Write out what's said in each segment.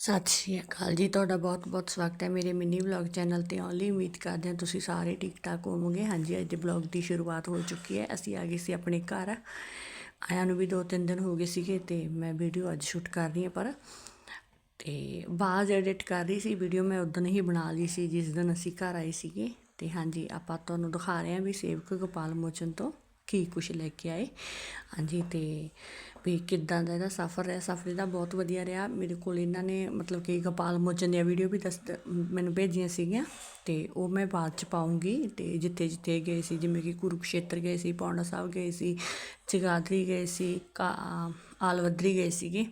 ਸਤਿ ਸ਼੍ਰੀ ਅਕਾਲ ਜੀ, ਤੁਹਾਡਾ ਬਹੁਤ-ਬਹੁਤ ਸਵਾਗਤ ਹੈ ਮੇਰੇ ਮਿੰਨੀ ਵਲੌਗ ਚੈਨਲ ਤੇ ਓਨਲੀ ਉਮੀਦ ਕਰਦੇ ਹਾਂ ਤੁਸੀਂ ਸਾਰੇ ਠੀਕ ਠਾਕ ਹੋਵੋਗੇ। ਹਾਂਜੀ, ਅੱਜ ਦੇ ਵਲੌਗ ਦੀ ਸ਼ੁਰੂਆਤ ਹੋ ਚੁੱਕੀ ਹੈ। ਅਸੀਂ ਆ ਗਏ ਸੀ ਆਪਣੇ ਘਰ। ਆਇਆਂ ਨੂੰ ਵੀ ਦੋ ਤਿੰਨ ਦਿਨ ਹੋ ਗਏ ਸੀਗੇ ਤੇ ਮੈਂ ਵੀਡੀਓ ਅੱਜ ਸ਼ੂਟ ਕਰ ਰਹੀ ਹਾਂ ਪਰ ਤੇ ਬਾਅਦ ਐਡਿਟ ਕਰ ਰਹੀ ਸੀ। ਵੀਡੀਓ ਮੈਂ ਉਦੋਂ ਹੀ ਬਣਾ ਲਈ ਸੀ, ਜਿਸ ਦਿਨ ਅਸੀਂ ਘਰ ਆਏ ਸੀਗੇ। ਤੇ ਹਾਂਜੀ, ਆਪਾਂ ਤੁਹਾਨੂੰ ਦਿਖਾ ਰਹੇ ਹਾਂ ਵੀ ਸੇਵਕ ਗੋਪਾਲ ਮੋਚਨ ਤੋਂ। ਕੀ ਕੁਛ ਲੈ ਕੇ ਆਏ। ਹਾਂਜੀ, ਤੇ ਵੀ ਕਿੱਦਾਂ ਦਾ ਇਹਦਾ ਸਫ਼ਰ ਰਿਹਾ? ਸਫ਼ਰ ਇਹਦਾ ਬਹੁਤ ਵਧੀਆ ਰਿਹਾ। ਮੇਰੇ ਕੋਲ ਇਹਨਾਂ ਨੇ ਮਤਲਬ ਕਿ ਗੋਪਾਲ ਮੋਚਨ ਦੀਆਂ ਵੀਡੀਓ ਵੀ ਦੱਸ ਮੈਨੂੰ ਭੇਜੀਆਂ ਸੀਗੀਆਂ। ਤੇ ਉਹ ਮੈਂ ਬਾਅਦ ਚ ਪਾਉਂਗੀ। ਤੇ ਜਿੱਥੇ ਜਿੱਥੇ ਗਏ ਸੀ, ਜਿਵੇਂ ਕਿ ਕੁਰੂਕਸ਼ੇਤਰ ਗਏ ਸੀ, ਪੌਂਡਾ ਸਾਹਿਬ ਗਏ ਸੀ ਜਗਾਦਰੀ ਗਏ ਸੀ, ਕਾ, ਆਲਵਦਰੀ ਗਏ ਸੀਗੇ।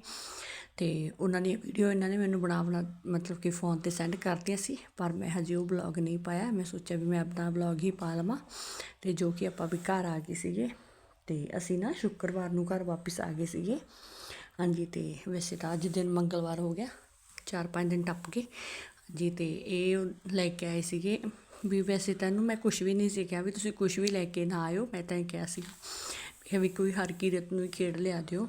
ਅਤੇ ਉਹਨਾਂ ਦੀ ਵੀਡੀਓ ਇਹਨਾਂ ਨੇ ਮੈਨੂੰ ਬਣਾ ਬਣਾ ਮਤਲਬ ਕਿ ਫੋਨ ਤੇ ਸੈਂਡ ਕਰਤੀਆਂ ਸੀ, ਪਰ ਮੈਂ ਹਜੇ ਉਹ ਬਲੌਗ ਨਹੀਂ ਪਾਇਆ। ਮੈਂ ਸੋਚਿਆ ਵੀ ਮੈਂ ਆਪਣਾ ਬਲੌਗ ਹੀ ਪਾ ਲਵਾਂ ਅਤੇ ਜੋ ਕਿ ਆਪਾਂ ਵੀ ਘਰ ਆ ਗਏ ਸੀਗੇ ਤੇ ਅਸੀਂ ਨਾ ਸ਼ੁੱਕਰਵਾਰ ਨੂੰ ਘਰ ਵਾਪਸ ਆ ਗਏ ਸੀਗੇ। ਹਾਂਜੀ, ਤੇ ਵੈਸੇ ਤਾਂ ਅੱਜ ਦਿਨ ਮੰਗਲਵਾਰ ਹੋ ਗਿਆ, ਚਾਰ ਪੰਜ ਦਿਨ ਟੱਪ ਗਏ। ਜੀ ਤੇ ਇਹ ਲੈ ਕੇ ਆਏ ਸੀਗੇ ਵੀ ਵੈਸੇ ਤਾਂ ਇਹਨੂੰ ਮੈਂ ਕੁਝ ਵੀ ਨਹੀਂ ਸੀ ਕਿਹਾ ਵੀ ਤੁਸੀਂ ਕੁਝ ਵੀ ਲੈ ਕੇ ਨਾ ਆਇਓ, ਮੈਂ ਤਾਂ ਇਹ ਕਿਹਾ ਸੀ ਕਿ ਵੀ ਕੋਈ ਹਰ ਕੀਰਤ ਨੂੰ ਖੇਡ ਲਿਆ ਦਿਓ।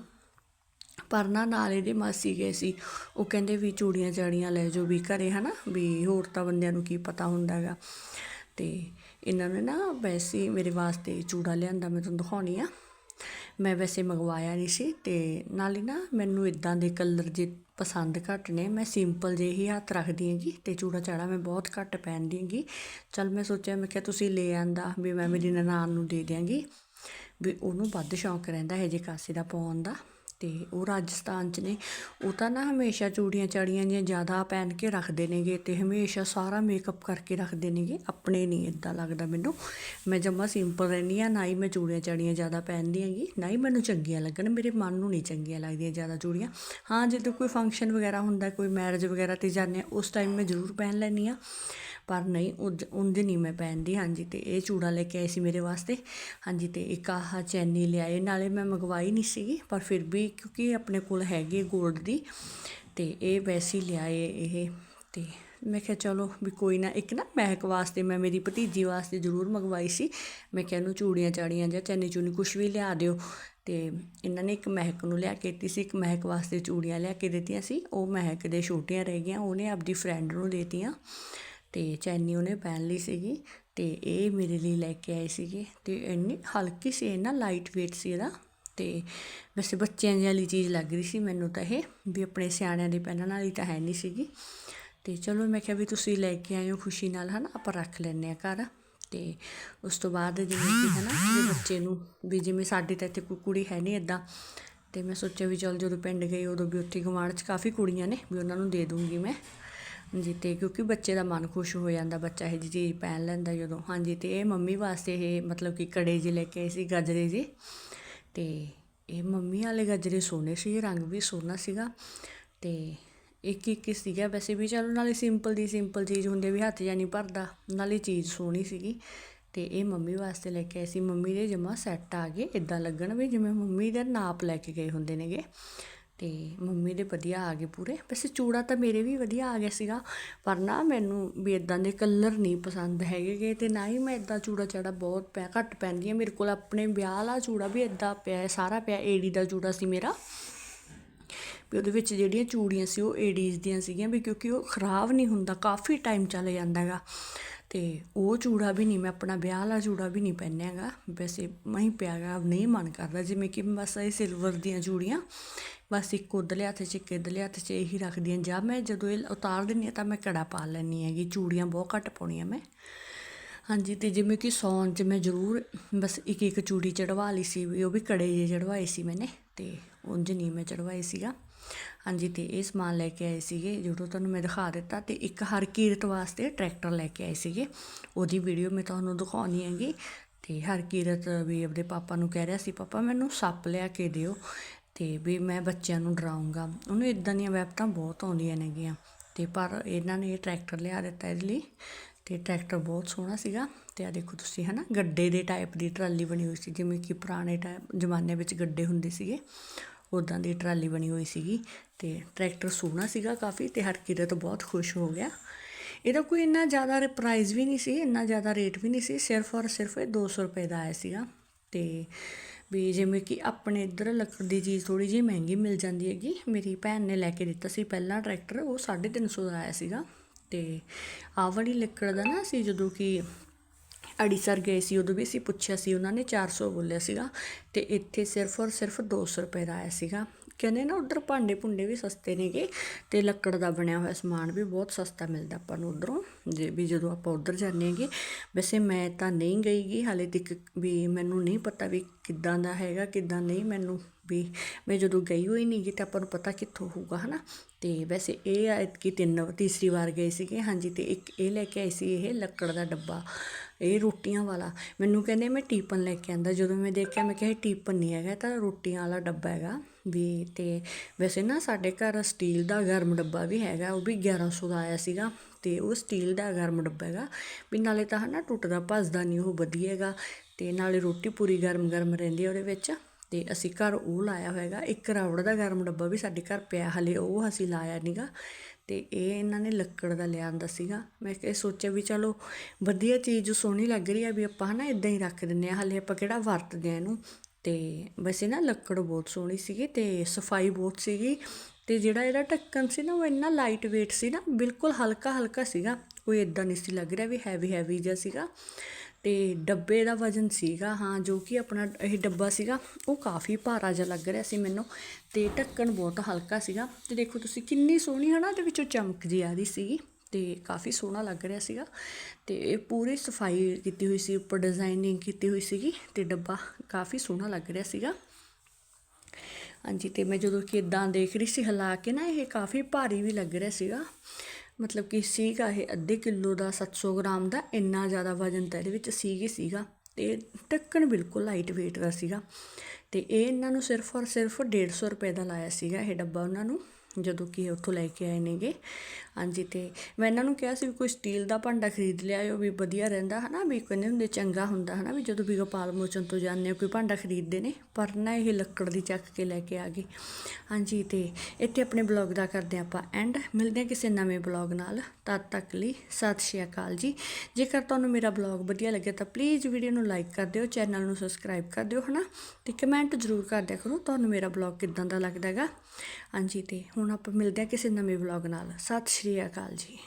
ਪਰ ਨਾ ਨਾਲ ਇਹਦੇ ਮਾਸੀ ਗਏ ਸੀ। ਉਹ ਕਹਿੰਦੇ ਵੀ ਚੂੜੀਆਂ ਚਾੜੀਆਂ ਲੈ ਜਾਓ ਵੀ ਘਰੇ, ਹਨਾ? ਵੀ ਹੋਰ ਤਾਂ ਬੰਦਿਆਂ ਨੂੰ ਕੀ ਪਤਾ ਹੁੰਦਾ ਹੈਗਾ ਤੇ ਇਹਨਾਂ ਨੇ ਨਾ ਵੈਸੇ ਮੇਰੇ ਵਾਸਤੇ ਚੂੜਾ ਲਿਆਂਦਾ, ਮੈਂ ਤੁਹਾਨੂੰ ਦਿਖਾਉਣੀ ਆ। ਮੈਂ ਵੈਸੇ ਮੰਗਵਾਇਆ ਨਹੀਂ ਸੀ ਤੇ ਹੀ ਨਾ ਮੈਨੂੰ ਇਦਾਂ ਦੇ ਕਲਰ ਜੇ ਪਸੰਦ ਘੱਟ ਨੇ, ਮੈਂ ਸਿੰਪਲ ਜੇ ਹੀ ਹੱਥ ਰੱਖਦੀ ਹੈਗੀ ਤੇ ਚੂੜਾ ਚਾੜਾ ਮੈਂ ਬਹੁਤ ਘੱਟ ਪਹਿਨਦੀ ਹਾਂਗੀ। ਚਲ ਮੈਂ ਸੋਚਿਆ, ਮੈਂ ਕਿਹਾ ਤੁਸੀਂ ਲੈ ਆਂਦਾ, ਵੀ ਮੈਂ ਮੇਰੀ ਨਨਾਣ ਨੂੰ ਦੇ ਦਿਆਂਗੀ। ਵੀ ਉਹਨੂੰ ਵੱਧ ਸ਼ੌਂਕ ਰਹਿੰਦਾ ਹੈ ਜੇ ਕਾਸੇ ਦਾ ਪਾਉਣ ਦਾ। ਅਤੇ ਉਹ ਰਾਜਸਥਾਨ ਚ ਨੇ। ਉਹ ਤਾਂ ਨਾ ਹਮੇਸ਼ਾ ਚੂੜੀਆਂ ਚਾੜੀਆਂ ਜਿਹੀਆਂ ਜ਼ਿਆਦਾ ਪਹਿਨ ਕੇ ਰੱਖਦੇ ਨੇਗੇ ਅਤੇ ਹਮੇਸ਼ਾ ਸਾਰਾ ਮੇਕਅਪ ਕਰਕੇ ਰੱਖਦੇ ਨੇਗੇ। ਆਪਣੇ ਨਹੀਂ ਇੱਦਾਂ ਲੱਗਦਾ ਮੈਨੂੰ। ਮੈਂ ਜਮਾ ਸਿੰਪਲ ਰਹਿੰਦੀ ਹਾਂ, ਨਾ ਹੀ ਮੈਂ ਚੂੜੀਆਂ ਚਾੜੀਆਂ ਜ਼ਿਆਦਾ ਪਹਿਨਦੀ ਹੈਗੀ। ਨਾ ਹੀ ਮੈਨੂੰ ਚੰਗੀਆਂ ਲੱਗਣ, ਮੇਰੇ ਮਨ ਨੂੰ ਨਹੀਂ ਚੰਗੀਆਂ ਲੱਗਦੀਆਂ ਜ਼ਿਆਦਾ ਚੂੜੀਆਂ। ਹਾਂ, ਜਦੋਂ ਕੋਈ ਫੰਕਸ਼ਨ ਵਗੈਰਾ ਹੁੰਦਾ, ਕੋਈ ਮੈਰਿਜ ਵਗੈਰਾ ਤੇ ਜਾਂਦੇ ਆ ਉਸ ਟਾਈਮ ਮੈਂ ਜ਼ਰੂਰ ਪਹਿਨ ਲੈਂਦੀ ਹਾਂ। ਪਰ ਨਹੀਂ ਉਜ ਉਂਝ ਨਹੀਂ ਮੈਂ ਪਹਿਨਦੀ। ਹਾਂਜੀ, ਤੇ ਇਹ ਚੂੜਾ ਲੈ ਕੇ ਆਏ ਸੀ ਮੇਰੇ ਵਾਸਤੇ। ਹਾਂਜੀ, ਤੇ ਇੱਕ ਆਹ ਚੈਨੀ ਲਿਆਏ। ਨਾਲੇ ਮੈਂ ਮੰਗਵਾਈ ਨਹੀਂ ਸੀਗੀ, ਪਰ ਫਿਰ ਵੀ ਕਿਉਂਕਿ ਆਪਣੇ ਕੋਲ ਹੈਗੀ 골ਡ ਦੀ, ਤੇ ਇਹ ਵੈਸੀ ਲਿਆਏ ਇਹ। ਤੇ ਮੈਂ ਕਿਹਾ ਚਲੋ ਵੀ ਕੋਈ ਨਾ, ਇੱਕ ਨਾ ਮਹਿਕ ਵਾਸਤੇ, ਮੈਂ ਮੇਰੀ ਭਤੀਜੀ ਵਾਸਤੇ ਜ਼ਰੂਰ ਮੰਗਵਾਈ ਸੀ। ਮੈਂ ਕਿਹਾ ਇਹਨੂੰ ਚੂੜੀਆਂ ਚਾੜੀਆਂ ਜਾਂ ਚੈਨੀ ਚੂਨੀ ਕੁਝ ਵੀ ਲਿਆ ਦਿਓ। ਤੇ ਇਹਨਾਂ ਨੇ ਇੱਕ ਮਹਿਕ ਨੂੰ ਲਿਆ ਕੇ ਦਿੱਤੀ ਸੀ, ਇੱਕ ਮਹਿਕ ਵਾਸਤੇ ਚੂੜੀਆਂ ਲਿਆ ਕੇ ਦਿੱਤੀਆਂ ਸੀ। ਉਹ ਮਹਿਕ ਦੇ ਛੋਟੀਆਂ ਰਹਿ ਗਈਆਂ, ਉਹਨੇ ਆਪਦੀ ਫਰੈਂਡ ਨੂੰ ਦੇਤੀਆਂ। ਅਤੇ ਚੈਨੀ ਉਹਨੇ ਪਹਿਨ ਲਈ ਸੀਗੀ ਅਤੇ ਇਹ ਮੇਰੇ ਲਈ ਲੈ ਕੇ ਆਏ ਸੀਗੇ ਅਤੇ ਇੰਨੀ ਹਲਕੀ ਸੀ ਇਹ ਨਾ ਲਾਈਟ ਵੇਟ ਸੀ ਇਹਦਾ ਅਤੇ ਵੈਸੇ ਬੱਚਿਆਂ ਦੀ ਵਾਲੀ ਚੀਜ਼ ਲੱਗ ਰਹੀ ਸੀ ਮੈਨੂੰ ਤਾਂ ਇਹ ਵੀ ਆਪਣੇ ਸਿਆਣਿਆਂ ਦੇ ਪਹਿਨਣ ਵਾਲੀ ਤਾਂ ਹੈ ਨਹੀਂ ਸੀਗੀ। ਤੇ ਚਲੋ ਮੈਂ ਕਿਹਾ ਵੀ ਤੁਸੀਂ ਲੈ ਕੇ ਆਏ ਹੋ ਖੁਸ਼ੀ ਨਾਲ, ਹਨਾ, ਆਪਾਂ ਰੱਖ ਲੈਨੇ ਆ ਘਰ ਤੇ ਉਸ ਤੋਂ ਬਾਅਦ ਜਿਵੇਂ ਕਿ, ਹਨਾ, ਵੀ ਬੱਚੇ ਨੂੰ ਵੀ ਜਿਵੇਂ ਸਾਡੇ ਤਾਂ ਇੱਥੇ ਕੋਈ ਕੁੜੀ ਹੈ ਨਹੀਂ ਇਦਾਂ ਤੇ ਮੈਂ ਸੋਚਿਆ ਵੀ ਚਲ ਜਦੋਂ ਪਿੰਡ ਗਈ ਉਦੋਂ ਵੀ ਉੱਥੇ ਗਵਾਂਢ 'ਚ ਕਾਫੀ ਕੁੜੀਆਂ ਨੇ, ਵੀ ਉਹਨਾਂ ਨੂੰ ਦੇ ਦੂੰਗੀ ਮੈਂ। ਜੀ ਤੇ ਕਿਉਂਕਿ ਬੱਚੇ ਦਾ ਮਨ ਖੁਸ਼ ਹੋ ਜਾਂਦਾ, ਬੱਚਾ ਇਹ ਜਿਹੀ ਚੀਜ਼ ਪਹਿਨ ਲੈਂਦਾ ਜਦੋਂ। ਹਾਂਜੀ, ਤੇ ਇਹ ਮੰਮੀ ਵਾਸਤੇ ਇਹ ਮਤਲਬ ਕਿ ਕੜੇ ਜੇ ਲੈ ਕੇ ਆਏ ਸੀ, ਗਾਜਰੇ ਜੇ ਤੇ ਇਹ ਮੰਮੀ ਵਾਲੇ ਗਾਜਰੇ ਸੋਹਣੇ ਸੀ, ਰੰਗ ਵੀ ਸੋਹਣਾ ਸੀਗਾ। ਤੇ ਇੱਕ ਇੱਕ ਸੀਗਾ, ਵੈਸੇ ਵੀ ਚਲੋ ਨਾਲੇ ਸਿੰਪਲ ਦੀ ਸਿੰਪਲ ਚੀਜ਼ ਹੁੰਦੀ ਵੀ ਹੱਥ ਜਾਂ ਨਹੀਂ ਭਰਦਾ, ਨਾਲੇ ਚੀਜ਼ ਸੋਹਣੀ ਸੀਗੀ। ਤੇ ਇਹ ਮੰਮੀ ਵਾਸਤੇ ਲੈ ਕੇ ਆਏ ਸੀ, ਮੰਮੀ ਦੇ ਜਮਾ ਸੈੱਟ ਆ ਗਏ ਇਦਾਂ ਲੱਗਣ ਵੀ ਜਿਵੇਂ ਮੰਮੀ ਦਾ ਨਾਪ ਲੈ ਕੇ ਗਏ ਹੁੰਦੇ ਨੇਗੇ। ਅਤੇ ਮੰਮੀ ਦੇ ਵਧੀਆ ਆ ਗਏ ਪੂਰੇ। ਵੈਸੇ ਚੂੜਾ ਤਾਂ ਮੇਰੇ ਵੀ ਵਧੀਆ ਆ ਗਿਆ ਸੀਗਾ, ਪਰ ਨਾ ਮੈਨੂੰ ਵੀ ਇੱਦਾਂ ਦੇ ਕਲਰ ਨਹੀਂ ਪਸੰਦ ਹੈਗੇ ਅਤੇ ਨਾ ਹੀ ਮੈਂ ਇੱਦਾਂ ਚੂੜਾ ਚਾੜਾ ਬਹੁਤ ਪਿਆ ਘੱਟ ਪੈਂਦੀ ਹਾਂ। ਮੇਰੇ ਕੋਲ ਆਪਣੇ ਵਿਆਹ ਵਾਲਾ ਚੂੜਾ ਵੀ ਇੱਦਾਂ ਪਿਆ, ਸਾਰਾ ਪਿਆ ਏਡੀ ਦਾ ਚੂੜਾ ਸੀ ਮੇਰਾ। ਵੀ ਉਹਦੇ ਵਿੱਚ ਜਿਹੜੀਆਂ ਚੂੜੀਆਂ ਸੀ ਉਹ ਏਡੀਜ਼ ਦੀਆਂ ਸੀਗੀਆਂ ਵੀ ਕਿਉਂਕਿ ਉਹ ਖਰਾਬ ਨਹੀਂ ਹੁੰਦਾ, ਕਾਫੀ ਟਾਈਮ ਚੱਲ ਜਾਂਦਾ ਹੈਗਾ। ਤੇ ਉਹ ਚੂੜਾ ਵੀ ਨਹੀਂ, ਮੈਂ ਆਪਣਾ ਵਿਆਹ ਵਾਲਾ ਚੂੜਾ ਵੀ ਨਹੀਂ ਪਹਿਨਿਆਗਾ ਵੈਸੇ ਮੈਂ ਹੀ ਪਿਆਗਾ ਨਹੀਂ ਮਨ ਕਰਦਾ ਜਿਵੇਂ ਕਿ ਬਸ ਇਹ ਸਿਲਵਰ ਦੀਆਂ ਚੂੜੀਆਂ। ਬਸ ਇੱਕ ਉਧਰਲੇ ਹੱਥ 'ਚ, ਇੱਕ ਇਧਰਲੇ ਹੱਥ 'ਚ ਇਹੀ ਰੱਖਦੀ ਹਾਂ। ਜਾਂ ਮੈਂ ਜਦੋਂ ਇਹ ਉਤਾਰ ਦਿੰਨੀ ਆ ਤਾਂ ਮੈਂ ਕੜਾ ਪਾ ਲੈਣੀ ਹੈਗੀ। ਚੂੜੀਆਂ ਬਹੁਤ ਘੱਟ ਪਾਉਣੀਆਂ ਮੈਂ। ਹਾਂਜੀ, ਤੇ ਜਿਵੇਂ ਕਿ ਸੌਣ 'ਚ ਮੈਂ ਜ਼ਰੂਰ ਬਸ ਇੱਕ ਇੱਕ ਚੂੜੀ ਚੜਵਾ ਲਈ ਸੀ। ਵੀ ਉਹ ਵੀ ਕੜੇ ਜੇ ਚੜਵਾਏ ਸੀ ਮੈਨੇ, ਤੇ ਉਂਝ ਨਹੀਂ ਮੈਂ ਚੜਵਾਏ ਸੀਗਾ। ਹਾਂਜੀ, ਤੇ ਇਹ ਸਮਾਨ ਲੈ ਕੇ ਆਏ ਸੀਗੇ। ਜਿਹੜਾ ਤੁਹਾਨੂੰ ਮੈਂ ਦਿਖਾ ਦਿੱਤਾ ਤੇ ਇੱਕ ਹਰਕੀਰਤ ਵਾਸਤੇ ਟਰੈਕਟਰ ਲੈ ਕੇ ਆਏ ਸੀਗੇ। ਉਹਦੀ ਵੀਡੀਓ ਮੈਂ ਤੁਹਾਨੂੰ ਦਿਖਾਉਣੀ ਹੈਗੀ। ਤੇ ਹਰਕੀਰਤ ਵੀ ਆਪਣੇ ਪਾਪਾ ਨੂੰ ਕਹਿ ਰਿਹਾ ਸੀ, ਪਾਪਾ, ਮੈਨੂੰ ਸੱਪ ਲਿਆ ਕੇ ਦਿਓ। ਅਤੇ ਵੀ ਮੈਂ ਬੱਚਿਆਂ ਨੂੰ ਡਰਾਊਂਗਾ ਉਹਨੂੰ ਇੱਦਾਂ ਦੀਆਂ ਵੈਬਤਾਂ ਬਹੁਤ ਆਉਂਦੀਆਂ ਨੇਗੀਆਂ। ਅਤੇ ਪਰ ਇਹਨਾਂ ਨੇ ਇਹ ਟਰੈਕਟਰ ਲਿਆ ਦਿੱਤਾ ਇਹਦੇ ਲਈ ਅਤੇ ਟਰੈਕਟਰ ਬਹੁਤ ਸੋਹਣਾ ਸੀਗਾ। ਅਤੇ ਆ ਦੇਖੋ ਤੁਸੀਂ ਹੈ ਨਾ ਗੱਡੇ ਦੇ ਟਾਈਪ ਦੀ ਟਰਾਲੀ ਬਣੀ ਹੋਈ ਸੀ, ਜਿਵੇਂ ਕਿ ਪੁਰਾਣੇ ਟਾਈਮ ਜ਼ਮਾਨੇ ਵਿੱਚ ਗੱਡੇ ਹੁੰਦੇ ਸੀਗੇ ਉਦਾਂ ਦੀ ਟਰਾਲੀ ਬਣੀ ਹੋਈ ਸੀਗੀ। ਤੇ ਟਰੈਕਟਰ ਸੋਹਣਾ ਸੀਗਾ ਕਾਫੀ ਤੇ ਹਰਕੀਰਤ ਬਹੁਤ ਖੁਸ਼ ਹੋ ਗਿਆ। ਇਹਦਾ ਕੋਈ ਇੰਨਾ ਜ਼ਿਆਦਾ ਪ੍ਰਾਈਸ ਵੀ ਨਹੀਂ ਸੀ, ਇੰਨਾ ਜ਼ਿਆਦਾ ਰੇਟ ਵੀ ਨਹੀਂ ਸੀ, ਸਿਰਫ ਔਰ ਸਿਰਫ ਇਹ 200 ਰੁਪਏ ਦਾ ਆਇਆ ਸੀਗਾ। ਤੇ ਵੀ ਜਿਵੇਂ ਕਿ ਆਪਣੇ ਇੱਧਰ ਲੱਕੜ ਦੀ ਚੀਜ਼ ਥੋੜੀ ਜਿਹੀ ਮਹਿੰਗੀ ਮਿਲ ਜਾਂਦੀ ਹੈਗੀ। ਮੇਰੀ ਭੈਣ ਨੇ ਲੈ ਕੇ ਦਿੱਤਾ ਸੀ ਪਹਿਲਾਂ ਟਰੈਕਟਰ, ਉਹ 350 ਦਾ ਆਇਆ ਸੀਗਾ। ਤੇ ਆਹ ਵਾਲੀ ਲੱਕੜ ਦਾ ਨਾ ਅਸੀਂ ਜਦੋਂ ਕਿ ਅੜੀਸਰ ਗਏ ਸੀ, ਉਦੋਂ ਵੀ ਅਸੀਂ ਪੁੱਛਿਆ ਸੀ, ਉਹਨਾਂ ਨੇ 400 ਬੋਲਿਆ ਸੀਗਾ। ਤੇ ਇੱਥੇ ਸਿਰਫ ਔਰ ਸਿਰਫ 200 ਰੁਪਏ ਦਾ ਆਇਆ ਸੀਗਾ। ਕਹਿੰਦੇ ਨਾ ਉਧਰ ਭਾਂਡੇ ਭੁੰਡੇ ਵੀ ਸਸਤੇ ਨੇਗੇ ਤੇ ਲੱਕੜ ਦਾ ਬਣਿਆ ਹੋਇਆ ਸਮਾਨ ਵੀ ਬਹੁਤ ਸਸਤਾ ਮਿਲਦਾ ਆਪਾਂ ਨੂੰ ਉਧਰੋਂ। ਜੇ ਵੀ ਜਦੋਂ ਆਪਾਂ ਉਧਰ ਜਾਂਦੇ ਹੈਗੇ, ਵੈਸੇ ਮੈਂ ਤਾਂ ਨਹੀਂ ਗਈ ਗੀ, ਹਾਲੇ ਤੱਕ ਵੀ ਮੈਨੂੰ ਨਹੀਂ ਪਤਾ ਵੀ ਕਿੱਦਾਂ ਦਾ ਹੈਗਾ, ਕਿੱਦਾਂ ਨਹੀਂ, ਮੈਨੂੰ ਵੀ ਮੈਂ ਜਦੋਂ ਗਈ ਹੋਈ ਨਹੀਂ ਗੀ ਤਾਂ ਆਪਾਂ ਨੂੰ ਪਤਾ ਕਿੱਥੋਂ ਹੋਊਗਾ, ਹਨਾ? ਤੇ ਵੈਸੇ ਇਹ ਆ ਕਿ ਤਿੰਨ, ਤੀਸਰੀ ਵਾਰ ਗਏ ਸੀਗੇ, ਹਾਂਜੀ, ਤੇ ਇੱਕ ਇਹ ਲੈ ਕੇ ਆਈ ਸੀ ਇਹ ਲੱਕੜ ਦਾ ਡੱਬਾ, ਇਹ ਰੋਟੀਆਂ ਵਾਲਾ। ਮੈਨੂੰ ਕਹਿੰਦੇ ਮੈਂ ਟੀਪਨ ਲੈ ਕੇ ਆਂਦਾ। ਜਦੋਂ ਮੈਂ ਦੇਖਿਆ, ਮੈਂ ਕਿਹਾ ਇਹ ਟੀਪਨ ਨਹੀਂ ਹੈਗਾ ਤਾਂ ਰੋਟੀਆਂ ਵਾਲਾ ਡੱਬਾ ਹੈਗਾ ਵੀ, ਤੇ ਵੈਸੇ ਨਾ ਸਾਡੇ ਘਰ ਸਟੀਲ ਦਾ ਗਰਮ ਡੱਬਾ ਵੀ ਹੈਗਾ, ਉਹ ਵੀ 1100 ਦਾ ਆਇਆ ਸੀਗਾ, ਤੇ ਉਹ ਸਟੀਲ ਦਾ ਗਰਮ ਡੱਬਾ ਹੈਗਾ। ਵੀ ਨਾਲੇ ਤਾਂ ਹਨਾ ਟੁੱਟਦਾ, ਭੱਜਦਾ ਨਹੀਂ ਉਹ ਵਧੀਆ ਹੈਗਾ, ਤੇ ਨਾਲੇ ਰੋਟੀ ਪੂਰੀ ਗਰਮ ਗਰਮ ਰਹਿੰਦੀ ਉਹਦੇ ਵਿੱਚ। ਤੇ ਅਸੀਂ ਘਰ ਉਹ ਲਾਇਆ ਹੋਏਗਾ ਇੱਕ ਰਾਵੜ ਦਾ ਗਰਮ ਡੱਬਾ ਵੀ ਸਾਡੇ ਘਰ ਪਿਆ, ਹਲੇ ਉਹ ਅਸੀਂ ਲਾਇਆ ਨੀਗਾ। ਤੇ ਇਹ ਇਹਨਾਂ ਨੇ ਲੱਕੜ ਦਾ ਲਿਆਂਦਾ ਸੀਗਾ। ਮੈਂ ਕਿ ਸੋਚਿਆ ਵੀ ਚਲੋ ਵਧੀਆ ਚੀਜ਼ ਸੋਹਣੀ ਲੱਗ ਰਹੀ ਆ ਵੀ ਆਪਾਂ ਹਨਾ ਇਦਾਂ ਹੀ ਰੱਖ ਦਿੰਨੇ ਆ, ਹਲੇ ਆਪਾਂ ਕਿਹੜਾ ਵਰਤਦੇ ਆ ਇਹਨੂੰ। ਤੇ ਵੈਸੇ ਨਾ ਲੱਕੜ ਬਹੁਤ ਸੋਹਣੀ ਸੀਗੀ ਤੇ ਸਫ਼ਾਈ ਬਹੁਤ ਸੀਗੀ। ਤੇ ਜਿਹੜਾ ਇਹਦਾ ਢੱਕਣ ਸੀ ਨਾ ਉਹ ਇੰਨਾ ਲਾਈਟ weight ਸੀ ਨਾ, ਬਿਲਕੁਲ ਹਲਕਾ ਹਲਕਾ ਸੀਗਾ। ਕੋਈ ਇਦਾਂ ਨਹੀਂ ਸੀ ਲੱਗ ਰਿਹਾ ਵੀ ਹੈਵੀ ਹੈਵੀ ਜਿਹਾ ਸੀਗਾ। ਅਤੇ ਡੱਬੇ ਦਾ ਵਜ਼ਨ ਸੀਗਾ, ਹਾਂ, ਜੋ ਕਿ ਆਪਣਾ ਇਹ ਡੱਬਾ ਸੀਗਾ, ਉਹ ਕਾਫੀ ਭਾਰਾ ਜਿਹਾ ਲੱਗ ਰਿਹਾ ਸੀ ਮੈਨੂੰ ਅਤੇ ਢੱਕਣ ਬਹੁਤ ਹਲਕਾ ਸੀਗਾ ਅਤੇ ਦੇਖੋ ਤੁਸੀਂ ਕਿੰਨੀ ਸੋਹਣੀ ਹੈ ਨਾ ਉਹਦੇ ਵਿੱਚੋਂ ਚਮਕ ਜਿਹੀ ਆ ਰਹੀ ਸੀਗੀ ਅਤੇ ਕਾਫੀ ਸੋਹਣਾ ਲੱਗ ਰਿਹਾ ਸੀਗਾ ਅਤੇ ਇਹ ਪੂਰੀ ਸਫ਼ਾਈ ਕੀਤੀ ਹੋਈ ਸੀ, ਉੱਪਰ ਡਿਜ਼ਾਈਨਿੰਗ ਕੀਤੀ ਹੋਈ ਸੀਗੀ ਅਤੇ ਡੱਬਾ ਕਾਫੀ ਸੋਹਣਾ ਲੱਗ ਰਿਹਾ ਸੀਗਾ। ਹਾਂਜੀ ਅਤੇ ਮੈਂ ਜਦੋਂ ਕਿ ਇਦਾਂ ਦੇਖ ਰਹੀ ਸੀ, ਹਿਲਾ ਕੇ ਨਾ, ਇਹ ਕਾਫੀ ਭਾਰੀ ਵੀ ਲੱਗ ਰਿਹਾ ਸੀਗਾ ਮਤਲਬ ਕਿ ਸੀਗਾ ਇਹ ਅੱਧੇ ਕਿਲੋ ਦਾ 700 ਗ੍ਰਾਮ ਦਾ, ਇੰਨਾ ਜ਼ਿਆਦਾ ਵਜ਼ਨ ਤਾਂ ਇਹਦੇ ਵਿੱਚ ਸੀਗੀ ਸੀਗਾ ਤੇ ਢੱਕਣ ਬਿਲਕੁਲ ਲਾਈਟ weight ਦਾ ਸੀਗਾ ਤੇ ਇਹ ਇਹਨਾਂ ਨੂੰ ਸਿਰਫ ਔਰ ਸਿਰਫ 150 ਰੁਪਏ ਦਾ ਲਾਇਆ ਸੀਗਾ ਇਹ ਡੱਬਾ ਉਹਨਾਂ ਨੂੰ, ਜਦੋਂ ਕਿ ਉੱਥੋਂ ਲੈ ਕੇ ਆਏ ਨੇਗੇ। ਹਾਂਜੀ ਅਤੇ ਮੈਂ ਇਹਨਾਂ ਨੂੰ ਕਿਹਾ ਸੀ ਵੀ ਕੋਈ ਸਟੀਲ ਦਾ ਭਾਂਡਾ ਖਰੀਦ ਲਿਆਇਓ, ਵੀ ਵਧੀਆ ਰਹਿੰਦਾ ਹੈ ਨਾ ਵੀ ਕਹਿੰਦੇ ਹੁੰਦੇ ਚੰਗਾ ਹੁੰਦਾ ਹੈ ਨਾ ਵੀ ਜਦੋਂ ਵੀ ਗੋਪਾਲ ਮੋਚਨ ਤੋਂ ਜਾਂਦੇ ਹੋ, ਕੋਈ ਭਾਂਡਾ ਖਰੀਦਦੇ ਨੇ, ਪਰ ਨਾ ਇਹ ਲੱਕੜ ਦੀ ਚੱਕ ਕੇ ਲੈ ਕੇ ਆ ਗਏ। ਹਾਂਜੀ ਅਤੇ ਇੱਥੇ ਆਪਣੇ ਬਲੌਗ ਦਾ ਕਰਦੇ ਆਪਾਂ ਐਂਡ ਮਿਲਦੇ ਹਾਂ ਕਿਸੇ ਨਵੇਂ ਬਲੌਗ ਨਾਲ। ਤਦ ਤੱਕ ਲਈ ਸਤਿ ਸ਼੍ਰੀ ਅਕਾਲ ਜੀ। ਜੇਕਰ ਤੁਹਾਨੂੰ ਮੇਰਾ ਬਲੌਗ ਵਧੀਆ ਲੱਗਿਆ, ਤਾਂ ਪਲੀਜ਼ ਵੀਡੀਓ ਨੂੰ ਲਾਈਕ ਕਰ ਦਿਓ ਚੈਨਲ ਨੂੰ ਸਬਸਕ੍ਰਾਈਬ ਕਰ ਦਿਓ, ਹਨਾ, ਤੇ ਕਮੈਂਟ ਜ਼ਰੂਰ ਕਰਦਿਆ ਕਰੋ, ਤੁਹਾਨੂੰ ਮੇਰਾ ਬਲੌਗ ਕਿਦਾਂ ਦਾ ਲੱਗਦਾ ਹੈਗਾ। ਹਾਂਜੀ, ਤੇ ਹੁਣ ਆਪਾਂ ਮਿਲਦੇ ਹਾਂ ਕਿਸੇ ਨਵੇਂ ਬਲੌਗ ਨਾਲ। ਸਤਿ ਸ਼੍ਰੀ ਅਕਾਲ ਜੀ।